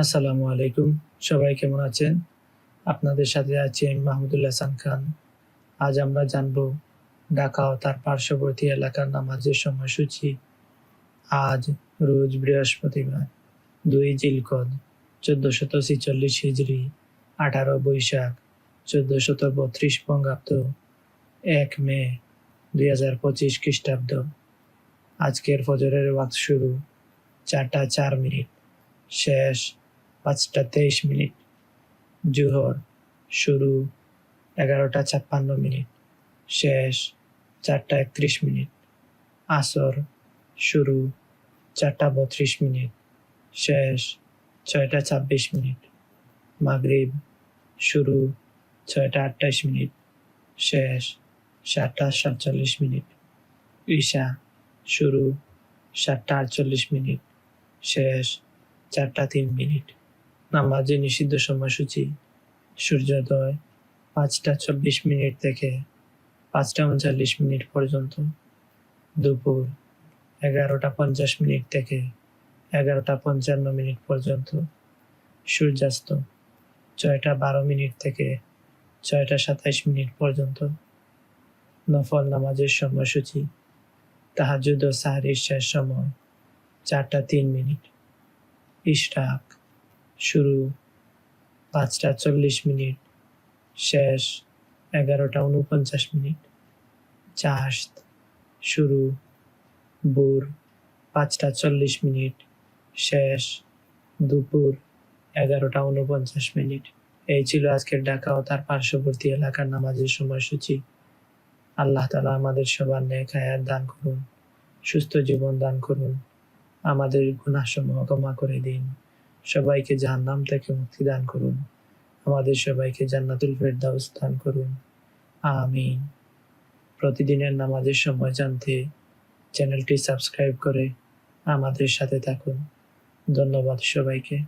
আসসালামু আলাইকুম। সবাই কেমন আছেন? আপনাদের সাথে আছি আমি মাহমুদুল হাসান খান। আজ আমরা জানব ঢাকা ও তার পার্শ্ববর্তী এলাকার নামাজের সময়সূচি। আজ রোজ বৃহস্পতিবার, দুই জিলকদ, চোদ্দশত ছিচল্লিশ হিজড়ি আঠারো বৈশাখ, চোদ্দশত বত্রিশ বঙ্গাব্দ, এক মে, দুই হাজার পঁচিশ খ্রিস্টাব্দ। আজকের ফজরের ওয়াক্ত শুরু, চারটা চার মিনিট। শেষ পাঁচটা তেইশ মিনিট। জোহর শুরু এগারোটা ছাপ্পান্ন মিনিট। শেষ চারটা একত্রিশ মিনিট। আসর শুরু চারটা বত্রিশ মিনিট। শেষ ছয়টা ছাব্বিশ মিনিট। মাগরিব শুরু ছয়টা আটাইশ মিনিট। শেষ সাতটা সাতচল্লিশ মিনিট। ঈশা শুরু সাতটা আটচল্লিশ মিনিট। শেষ চারটা তিন মিনিট। নামাজে নিষিদ্ধ সময়সূচি, সূর্যোদয়, পাঁচটা চব্বিশ মিনিট থেকে পাঁচটা উনচল্লিশ মিনিট পর্যন্ত, দুপুর এগারোটা পঞ্চাশ মিনিট থেকে এগারোটা পঞ্চান্ন মিনিট পর্যন্ত, সূর্যাস্ত ছয়টা বারো মিনিট থেকে ছয়টা সাতাইশ মিনিট পর্যন্ত, নফল নামাজের সময়সূচি, তাহাজুদ ও সাহারির শেষ সময় চারটা তিন মিনিট, ইশরাক শুরু। পাঁচটা চল্লিশ মিনিট, শেষ এগারোটা উনপঞ্চাশ মিনিট, চাষত শুরু, ভোর পাঁচটা চল্লিশ মিনিট, শেষ দুপুর এগারোটা উনপঞ্চাশ মিনিট। এই ছিল আজকের ঢাকা ও তার পার্শ্ববর্তী এলাকার নামাজের সময়সূচি। আল্লাহ তালা আমাদের সবার নেক হায়াত দান করুন, সুস্থ জীবন দান করুন, আমাদের গুণাসমূহ ক্ষমা করে দিন। সবাইকে জাহান্নাম থেকে মুক্তি দান করুন। আমাদের সবাইকে জান্নাতুল ফেরদাউস দান করুন। আমিন। প্রতিদিনের নামাজের সময় জানতে চ্যানেলটি সাবস্ক্রাইব করে আমাদের সাথে থাকুন। ধন্যবাদ সবাইকে।